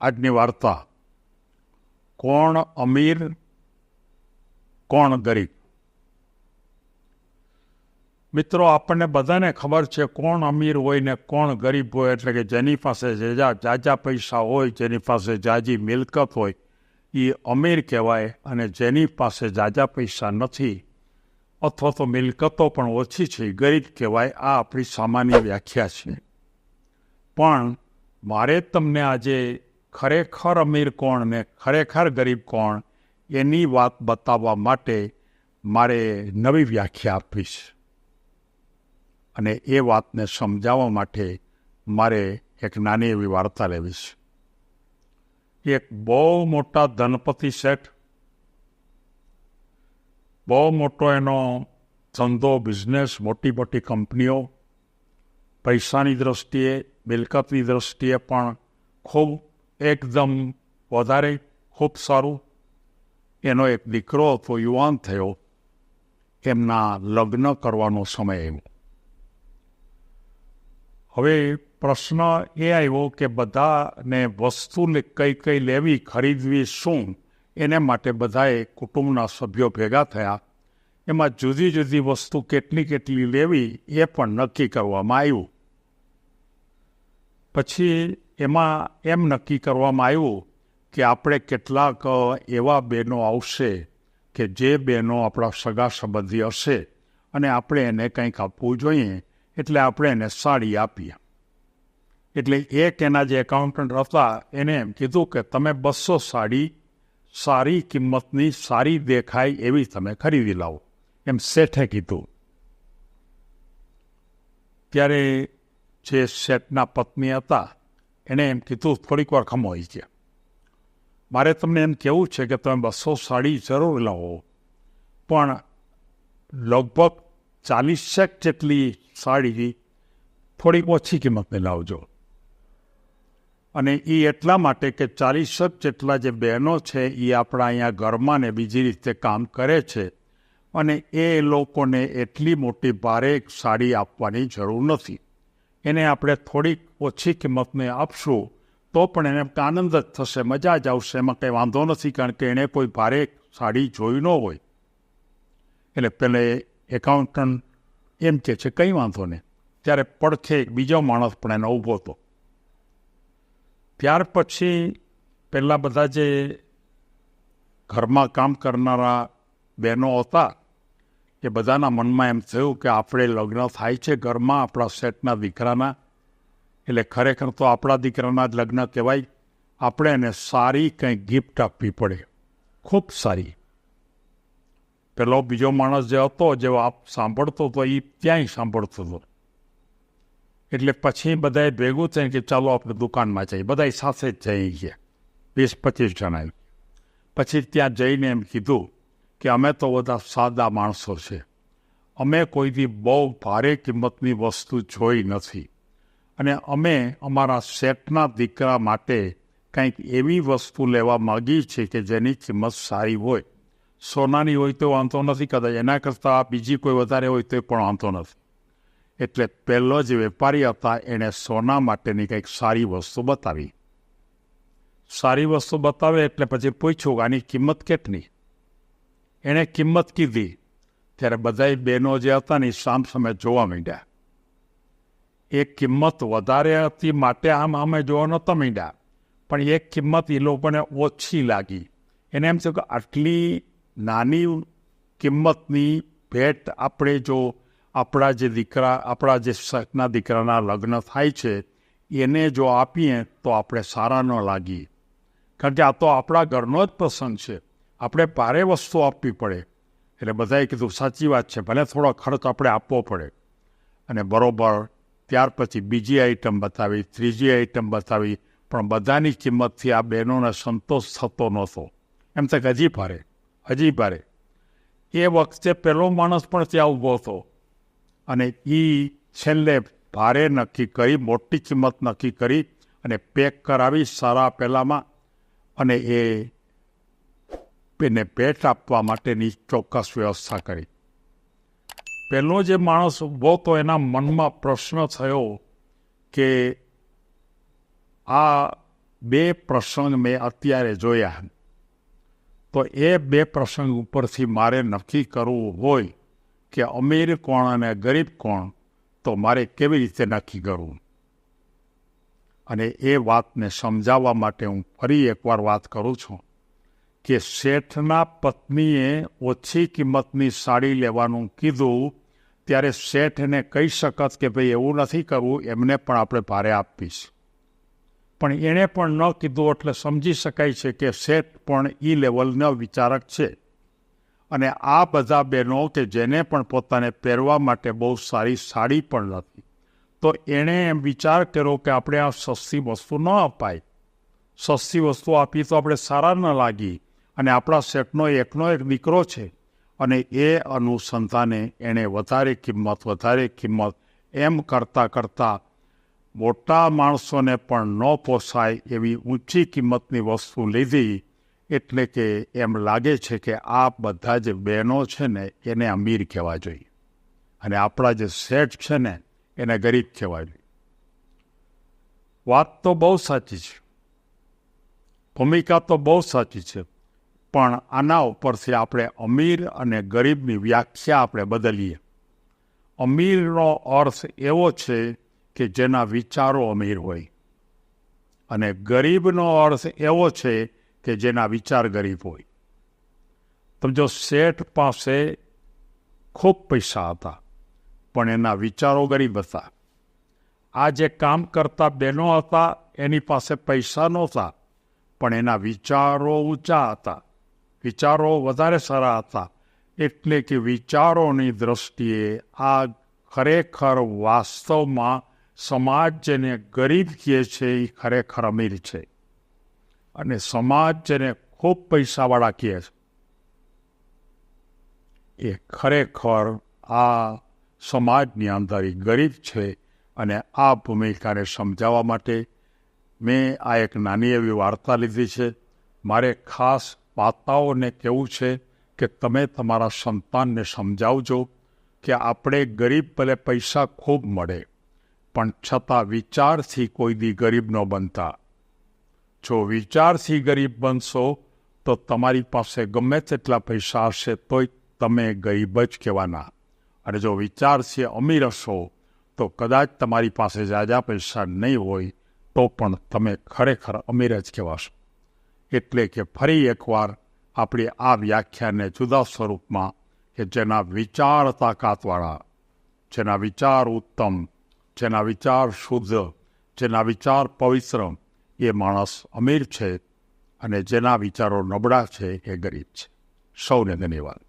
આજની વાર્તા કોણ અમીર? કોણ ગરીબ? મિત્રો, આપણને બધાને ખબર છે કોણ અમીર હોય ને કોણ ગરીબ હોય, એટલે કે જેની પાસે જેજા જાજા પૈસા હોય, જેની પાસે જાજી મિલકત હોય એ અમીર કહેવાય અને જેની પાસે જાજા પૈસા નથી, અથવા તો મિલકતો પણ ઓછી છે ગરીબ કહેવાય, આ આપણી સામાન્ય વ્યાખ્યા છે. પણ મારે તમને આજે ખરેખર અમીર કોણ ને ખરેખર ગરીબ કોણ, એની વાત બતાવવા માટે મારે નવી વ્યાખ્યા આપવી અને એ વાતને સમજાવવા માટે મારે એક નાની એવી વાર્તા લેવી છે એક બહુ મોટા ધનપતિ શેઠ, બહુ મોટો એનો ધંધો બિઝનેસ મોટી મોટી કંપનીઓ, પૈસાની દ્રષ્ટિએ, મિલકતની દ્રષ્ટિએ પણ ખૂબ એકદમ વધારે ખૂબ સારું. એનો એક દીકરો હતો યુવાન થયો. એમના લગ્ન કરવાનો સમય આવ્યો. હવે પ્રશ્ન એ આવ્યો કે બધાને વસ્તુ કઈ કઈ લેવી, ખરીદવી, શું? એને માટે બધાએ કુટુંબના સભ્યો ભેગા થયા. એમાં જુદી જુદી વસ્તુ કેટલી કેટલી લેવી એ પણ નક્કી કરવામાં આવ્યું. પછી એમાં એમ નક્કી કરવામાં આવ્યું કે આપણે કેટલાક એવા બહેનો આવશે કે જે બહેનો આપણા સગા સંબંધી હશે અને આપણે એને કંઈક આપવું જોઈએ એટલે આપણે એને સાડી આપીએ. એટલે એક એના જે એકાઉન્ટન્ટ હતા એને એમ કીધું કે તમે બસો સાડી સારી કિંમતની સારી દેખાય એવી તમે ખરીદી લાવો. એમ શેઠે કીધું. ત્યારે જે શેઠના પત્ની હતા એણે એમ કીધું, થોડીક વાર ખમોઈ છે મારે તમને એમ કહેવું છે કે તમે બસો સાડી જરૂર લાવો, પણ લગભગ ચાલીસેક જેટલી સાડી થોડીક ઓછી કિંમતને લાવજો. અને એ એટલા માટે કે ચાલીસેક જેટલા જે બહેનો છે એ આપણા અહીંયા ઘરમાં ને બીજી રીતે કામ કરે છે, અને એ લોકોને એટલી મોટી ભારે સાડી આપવાની જરૂર નથી. એને આપણે થોડીક ઓછી કિંમતને આપશું, તો પણ એને આનંદ જ થશે, મજા જ આવશે. એમાં કંઈ વાંધો નથી, કારણ કે એણે કોઈ ભારે સાડી જોઈ ન હોય. એટલે પેલે એકાઉન્ટન્ટ એમ કે છે, કંઈ વાંધો નહીં. ત્યારે પડખે બીજો માણસ પણ એનો ઊભો હતો. ત્યાર પછી પહેલાં બધા જે ઘરમાં કામ કરનારા બહેનો હતા એ બધાના મનમાં એમ થયું કે આપણે લગ્ન થાય છે ઘરમાં આપણા સેટના દીકરાના. એટલે ખરેખર તો આપણા દીકરાના જ લગ્ન કહેવાય. આપણે એને સારી કંઈ ગિફ્ટ આપવી પડે. ખૂબ સારી. પેલો બીજો માણસ જે હતો જે આપ સાંભળતો હતો એ ત્યાંય સાંભળતો હતો. એટલે પછી બધાએ ભેગું થઈને કે ચાલો આપણે દુકાનમાં જઈએ. બધા સાથે જ જઈએ વીસ પચીસ જણા પછી ત્યાં જઈને એમ કીધું કે અમે તો બધા સાદા માણસો છે. અમે કોઈથી બહુ ભારે કિંમતની વસ્તુ જોઈ નથી. અને અમે અમારા સેટના દીકરા માટે કંઈક એવી વસ્તુ લેવા માગીએ છીએ કે જેની કિંમત સારી હોય. સોનાની હોય તો વાંધો નથી, કદાચ એના કરતાં બીજી કોઈ વધારે હોય તો પણ વાંધો નથી. એટલે પહેલો જે વેપારી હતા, એણે સોના માટેની કંઈક સારી વસ્તુ બતાવી. સારી વસ્તુ બતાવે એટલે પછી પૂછ્યું, આની કિંમત કેટલી? એણે કિંમત કીધી. ત્યારે બધાય બહેનો જે હતા ને સામ સામે જોવા માંડ્યા. એ કિંમત વધારે હતી, માટે આમ અમે જોવા નહોતા માંડ્યા. પણ એ કિંમત એ લોકોને ઓછી લાગી. એને એમ છે કે આટલી નાની કિંમતની ભેટ આપણે જો આપણા જે દીકરા, આપણા જે શકના દીકરાના લગ્ન થાય છે, એને જો આપીએ તો આપણે સારા ન લાગીએ. કારણ કે આ તો આપણા ઘરનો જ પ્રસંગ છે. આપણે ભારે વસ્તુ આપવી પડે. એટલે બધાએ કીધું, સાચી વાત છે, ભલે થોડો ખર્ચ આપણે આપવો પડે. અને બરોબર, ત્યાર પછી બીજી આઈટમ બતાવી, ત્રીજી આઈટમ બતાવી, પણ બધાની કિંમતથી આ બહેનોને સંતોષ થતો નહોતો. એમ તક હજી ભારે હજી ભારે. એ વખતે પહેલો માણસ પણ ત્યાં ઊભો હતો. અને એ છેલ્લે ભારે નક્કી કરી, મોટી કિંમત નક્કી કરી અને પેક કરાવી સારા પહેલામાં. અને એ એને ભેટ આપવા માટેની ચોક્કસ વ્યવસ્થા કરી. પહેલો જે માણસ ઊભો તો એના મનમાં પ્રશ્ન થયો કે આ બે પ્રસંગ મેં અત્યારે જોયા તો એ બે પ્રસંગ ઉપરથી મારે નક્કી કરવું હોય કે અમીર કોણ અને ગરીબ કોણ, તો મારે કેવી રીતે નક્કી કરવું? અને એ વાતને સમજાવવા માટે હું ફરી એકવાર વાત કરું છું. કે શેઠના પત્નીએ ઓછી કિંમતની સાડી લેવાનું કીધું, ત્યારે શેઠ એને કહી શકત કે ભાઈ એવું નથી કરવું, એમને પણ આપણે ભારે આપીશ. પણ એણે પણ ન કીધું, એટલે સમજી શકાય છે કે શેઠ પણ ઈ લેવલનો વિચારક છે. અને આ બધા બહેનો કે જેને પણ પોતાને પહેરવા માટે બહુ સારી સાડી પણ નથી. તો એણે એમ વિચાર કર્યો કે આપણે આ સસ્તી વસ્તુ ન અપાય. સસ્તી વસ્તુ આપી તો આપણે સારા ન લાગી. અને આપણા સેટનો એકનો એક દીકરો છે. અને એ અનુસંધાને એણે વધારે કિંમત વધારે કિંમત એમ કરતાં કરતાં મોટા માણસોને પણ ન પોસાય એવી ઊંચી કિંમતની વસ્તુ લીધી. એટલે કે એમ લાગે છે કે આ બધા જે બહેનો છે ને એને અમીર કહેવા જોઈએ. અને આપણા જે શેઠ છે ને એને ગરીબ કહેવા જોઈએ. વાત તો બહુ સાચી છે. ભૂમિકા તો બહુ સાચી છે. પણ આના ઉપરથી આપણે અમીર અને ગરીબની વ્યાખ્યા આપણે બદલીએ. અમીરનો અર્થ એવો છે કે જેના વિચારો અમીર હોય. અને ગરીબનો અર્થ એવો છે કે જેના વિચાર ગરીબ હોય. સમજો શેઠ પાસે ખૂબ પૈસા હતા, પણ એના વિચારો ગરીબ હતા. આ જે કામ કરતા બહેનો હતા, એની પાસે પૈસા નહોતા, પણ એના વિચારો ઊંચા હતા. વિચારો વધારે સારા હતા. એટલે કે વિચારોની દ્રષ્ટિએ આ ખરેખર વાસ્તવમાં સમાજ જેને ગરીબ કહે છે એ ખરેખર અમીર છે. અને સમાજ જેને ખૂબ પૈસાવાળા કહે છે. એ ખરેખર આ સમાજની અંદર એ ગરીબ છે અને આ ભૂમિકાને સમજાવવા માટે મેં આ એક નાની એવી વાર્તા લીધી છે. મારે ખાસ માતાઓને કહેવું છે કે તમે તમારા સંતાનને સમજાવજો કે આપણે ગરીબ ભલે પૈસા ખૂબ મળે, પણ છતાં વિચારથી કોઈ દી ગરીબ ન બનતા. જો વિચારથી ગરીબ બનશો, તો તમારી પાસે ગમે તેટલા પૈસા હશે તોય તમે ગરીબ જ કહેવાના. અને જો વિચારથી અમીર હશો, તો કદાચ તમારી પાસે જાજા પૈસા નહીં હોય, તો પણ તમે ખરેખર અમીર જ કહેવાશો. એટલે કે ફરી એકવાર આપણી આ વ્યાખ્યાને જુદા સ્વરૂપમાં કે જેના વિચાર તાકાતવાળા, જેના વિચાર ઉત્તમ, જેના વિચાર શુદ્ધ, જેના વિચાર પવિત્ર એ માણસ અમીર છે અને જેના વિચારો નબળા છે એ ગરીબ છે. સૌને ધન્યવાદ.